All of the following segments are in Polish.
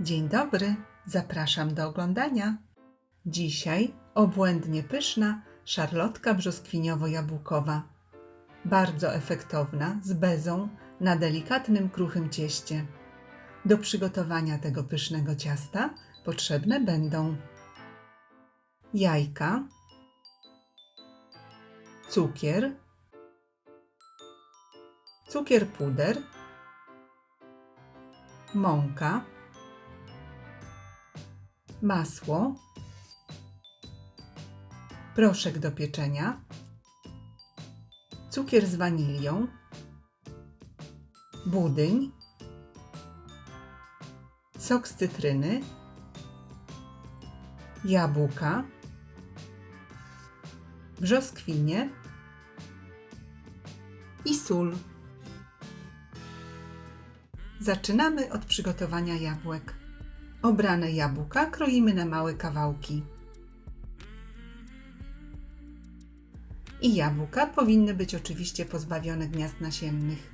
Dzień dobry, zapraszam do oglądania. Dzisiaj obłędnie pyszna szarlotka brzoskwiniowo-jabłkowa. Bardzo efektowna, z bezą, na delikatnym, kruchym cieście. Do przygotowania tego pysznego ciasta potrzebne będą jajka, cukier, cukier puder, mąka, masło, proszek do pieczenia, cukier z wanilią, budyń, sok z cytryny, jabłka, brzoskwinie. I sól. Zaczynamy od przygotowania jabłek. Obrane jabłka kroimy na małe kawałki. I jabłka powinny być oczywiście pozbawione gniazd nasiennych.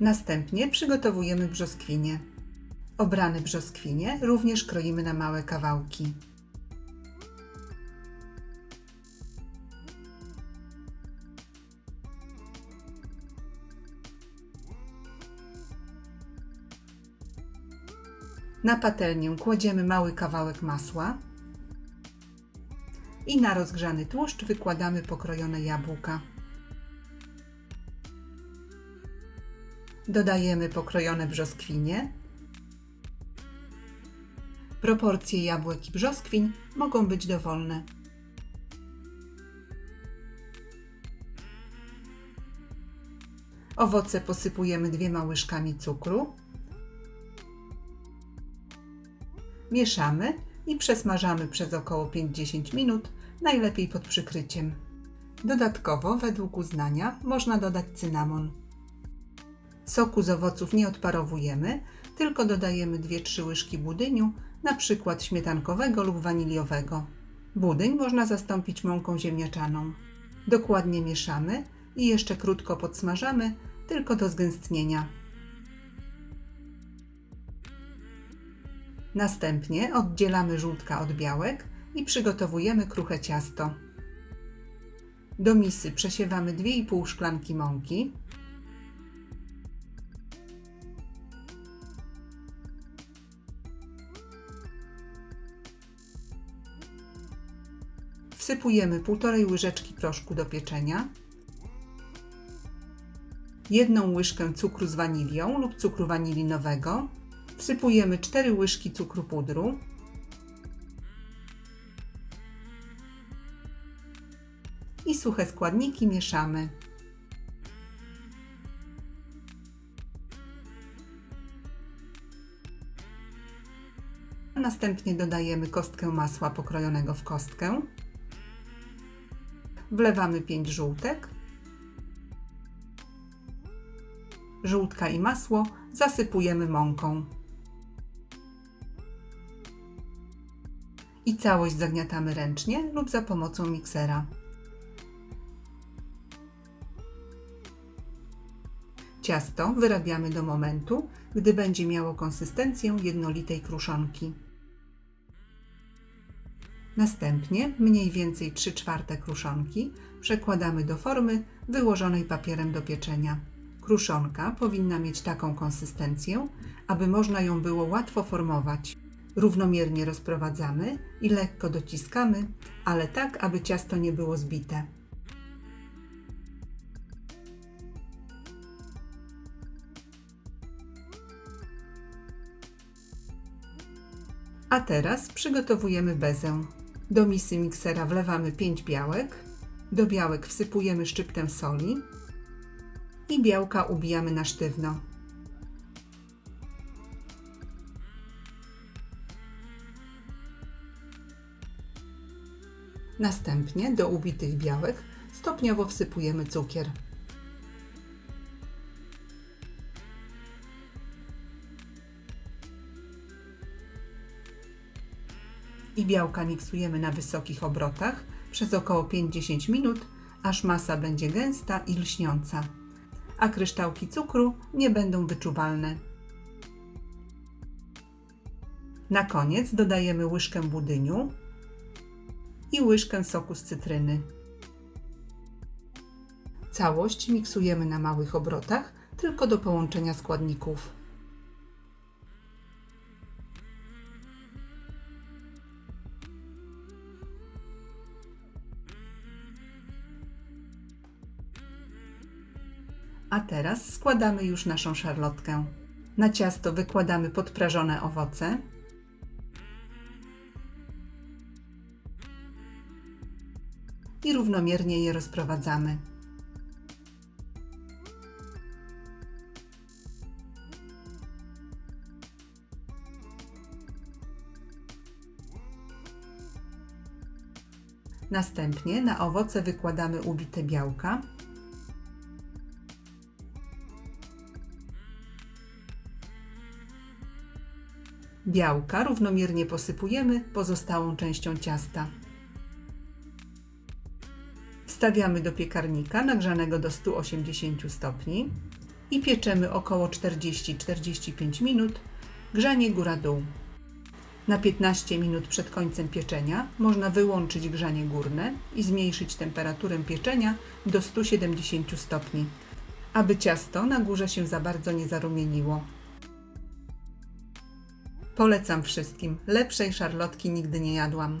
Następnie przygotowujemy brzoskwinie. Obrane brzoskwinie również kroimy na małe kawałki. Na patelnię kładziemy mały kawałek masła i na rozgrzany tłuszcz wykładamy pokrojone jabłka. Dodajemy pokrojone brzoskwinie. Proporcje jabłek i brzoskwin mogą być dowolne. Owoce posypujemy dwiema łyżkami cukru. Mieszamy i przesmażamy przez około 5-10 minut, najlepiej pod przykryciem. Dodatkowo, według uznania, można dodać cynamon. Soku z owoców nie odparowujemy, tylko dodajemy 2-3 łyżki budyniu, przykład śmietankowego lub waniliowego. Budyń można zastąpić mąką ziemniaczaną. Dokładnie mieszamy i jeszcze krótko podsmażamy, tylko do zgęstnienia. Następnie oddzielamy żółtka od białek i przygotowujemy kruche ciasto. Do misy przesiewamy 2,5 szklanki mąki, Wsypujemy 1,5 łyżeczki proszku do pieczenia, jedną łyżkę cukru z wanilią lub cukru wanilinowego, Wsypujemy 4 łyżki cukru pudru. I suche składniki mieszamy. Następnie dodajemy kostkę masła pokrojonego w kostkę. Wlewamy 5 żółtek. Żółtka i masło zasypujemy mąką. I całość zagniatamy ręcznie lub za pomocą miksera. Ciasto wyrabiamy do momentu, gdy będzie miało konsystencję jednolitej kruszonki. Następnie mniej więcej 3 czwarte kruszonki przekładamy do formy wyłożonej papierem do pieczenia. Kruszonka powinna mieć taką konsystencję, aby można ją było łatwo formować. Równomiernie rozprowadzamy i lekko dociskamy, ale tak, aby ciasto nie było zbite. A teraz przygotowujemy bezę. Do misy miksera wlewamy 5 białek, do białek wsypujemy szczyptę soli i białka ubijamy na sztywno. Następnie do ubitych białek stopniowo wsypujemy cukier. I białka miksujemy na wysokich obrotach przez około 5-10 minut, aż masa będzie gęsta i lśniąca. a kryształki cukru nie będą wyczuwalne. Na koniec dodajemy łyżkę budyniu i łyżkę soku z cytryny. Całość miksujemy na małych obrotach, tylko do połączenia składników. A teraz składamy już naszą szarlotkę. Na ciasto wykładamy podprażone owoce. I równomiernie je rozprowadzamy. Następnie na owoce wykładamy ubite białka. Białka równomiernie posypujemy pozostałą częścią ciasta. Wstawiamy do piekarnika nagrzanego do 180 stopni i pieczemy około 40-45 minut, grzanie góra-dół. Na 15 minut przed końcem pieczenia można wyłączyć grzanie górne i zmniejszyć temperaturę pieczenia do 170 stopni, aby ciasto na górze się za bardzo nie zarumieniło. Polecam wszystkim. Lepszej szarlotki nigdy nie jadłam.